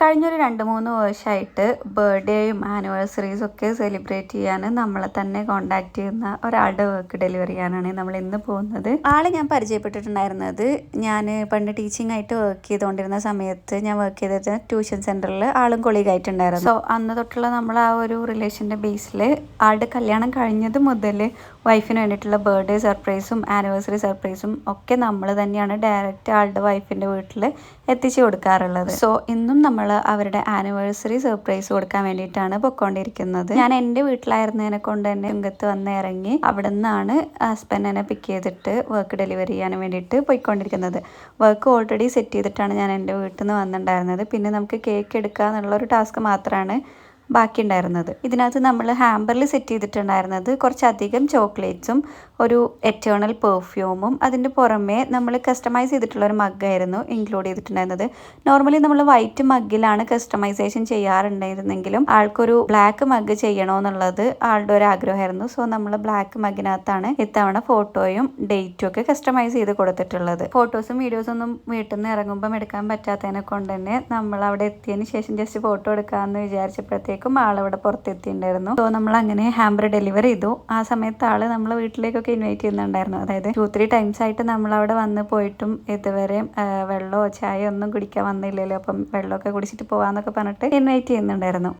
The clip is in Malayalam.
കഴിഞ്ഞൊരു രണ്ട് മൂന്ന് വർഷമായിട്ട് ബർത്ത്ഡേയും ആനിവേഴ്സറീസും ഒക്കെ സെലിബ്രേറ്റ് ചെയ്യാൻ നമ്മളെ തന്നെ കോണ്ടാക്ട് ചെയ്യുന്ന ഒരാളുടെ വർക്ക് ഡെലിവറി ചെയ്യാനാണ് നമ്മൾ ഇന്ന് പോകുന്നത്. ആളെ ഞാൻ പരിചയപ്പെട്ടിട്ടുണ്ടായിരുന്നത് ഞാൻ പണ്ട് ടീച്ചിങ് ആയിട്ട് വർക്ക് ചെയ്തുകൊണ്ടിരുന്ന സമയത്ത് ഞാൻ വർക്ക് ചെയ്തത് ട്യൂഷൻ സെന്ററിൽ ആളും കൊളീഗ് ആയിട്ടുണ്ടായിരുന്നു. സോ അന്ന് തൊട്ടുള്ള നമ്മൾ ആ ഒരു റിലേഷന്റെ ബേസിൽ ആളുടെ കല്യാണം കഴിഞ്ഞത് മുതൽ വൈഫിന് വേണ്ടിയിട്ടുള്ള ബർത്ത്ഡേ സർപ്രൈസും ആനിവേഴ്സറി സർപ്രൈസും ഒക്കെ നമ്മൾ തന്നെയാണ് ഡയറക്റ്റ് ആളുടെ വൈഫിന്റെ വീട്ടിൽ എത്തിച്ചു കൊടുക്കാറുള്ളത്. സോ ഇന്നും നമ്മൾ അവരുടെ ആനിവേഴ്സറി സർപ്രൈസ് കൊടുക്കാൻ വേണ്ടിയിട്ടാണ് പൊക്കോണ്ടിരിക്കുന്നത്. ഞാൻ എന്റെ വീട്ടിലായിരുന്നതിനെ കൊണ്ട് തന്നെ രംഗത്ത് വന്ന് ഇറങ്ങി അവിടെ നിന്നാണ് ഹസ്ബൻഡ് എന്നെ പിക്ക് ചെയ്തിട്ട് വർക്ക് ഡെലിവറി ചെയ്യാൻ വേണ്ടിയിട്ട് പോയിക്കൊണ്ടിരിക്കുന്നത്. വർക്ക് ഓൾറെഡി സെറ്റ് ചെയ്തിട്ടാണ് ഞാൻ എന്റെ വീട്ടിൽ നിന്ന് വന്നിട്ടുണ്ടായിരുന്നത്. പിന്നെ നമുക്ക് കേക്ക് എടുക്കുക എന്നുള്ള ഒരു ടാസ്ക് മാത്രമാണ് ബാക്കി ഉണ്ടായിരുന്നത് ഇതിനകത്ത് നമ്മൾ ഹാമ്പറിൽ സെറ്റ് ചെയ്തിട്ടുണ്ടായിരുന്നത് കുറച്ചധികം ചോക്ലേറ്റ്സും ഒരു എറ്റേണൽ പെർഫ്യൂമും അതിന്റെ പുറമേ നമ്മൾ കസ്റ്റമൈസ് ചെയ്തിട്ടുള്ള ഒരു മഗ്ഗായിരുന്നു ഇൻക്ലൂഡ് ചെയ്തിട്ടുണ്ടായിരുന്നത്. നോർമലി നമ്മൾ വൈറ്റ് മഗ്ഗിലാണ് കസ്റ്റമൈസേഷൻ ചെയ്യാറുണ്ടായിരുന്നെങ്കിലും ആൾക്കൊരു ബ്ലാക്ക് മഗ് ചെയ്യണമെന്നുള്ളത് ആളുടെ ഒരു ആഗ്രഹമായിരുന്നു. സോ നമ്മൾ ബ്ലാക്ക് മഗ്ഗിനകത്താണ് ഇത്തവണ ഫോട്ടോയും ഡേറ്റും ഒക്കെ കസ്റ്റമൈസ് ചെയ്ത് കൊടുത്തിട്ടുള്ളത്. ഫോട്ടോസും വീഡിയോസും ഒന്നും വീട്ടിൽ നിന്ന് ഇറങ്ങുമ്പം എടുക്കാൻ പറ്റാത്തതിനെ കൊണ്ട് തന്നെ നമ്മൾ അവിടെ എത്തിയതിന് ശേഷം ജസ്റ്റ് ഫോട്ടോ എടുക്കാമെന്ന് വിചാരിച്ചപ്പോഴത്തേക്കും ആളവിടെ പുറത്തെത്തിയിട്ടുണ്ടായിരുന്നു. സോ നമ്മൾ അങ്ങനെ ഹാമ്പർ ഡെലിവറി ചെയ്തു. ആ സമയത്ത് ആൾ നമ്മളെ വീട്ടിലേക്കൊക്കെ ഇൻവൈറ്റ് ചെയ്യുന്നുണ്ടായിരുന്നു. അതായത് ടു ത്രീ ടൈംസ് ആയിട്ട് നമ്മൾ അവിടെ വന്ന് പോയിട്ടും ഇതുവരെ വെള്ളമോ ചായ ഒന്നും കുടിക്കാൻ വന്നില്ലല്ലോ. അപ്പം വെള്ളമൊക്കെ കുടിച്ചിട്ട് പോവാന്നൊക്കെ പറഞ്ഞിട്ട് ഇൻവൈറ്റ് ചെയ്യുന്നുണ്ടായിരുന്നു.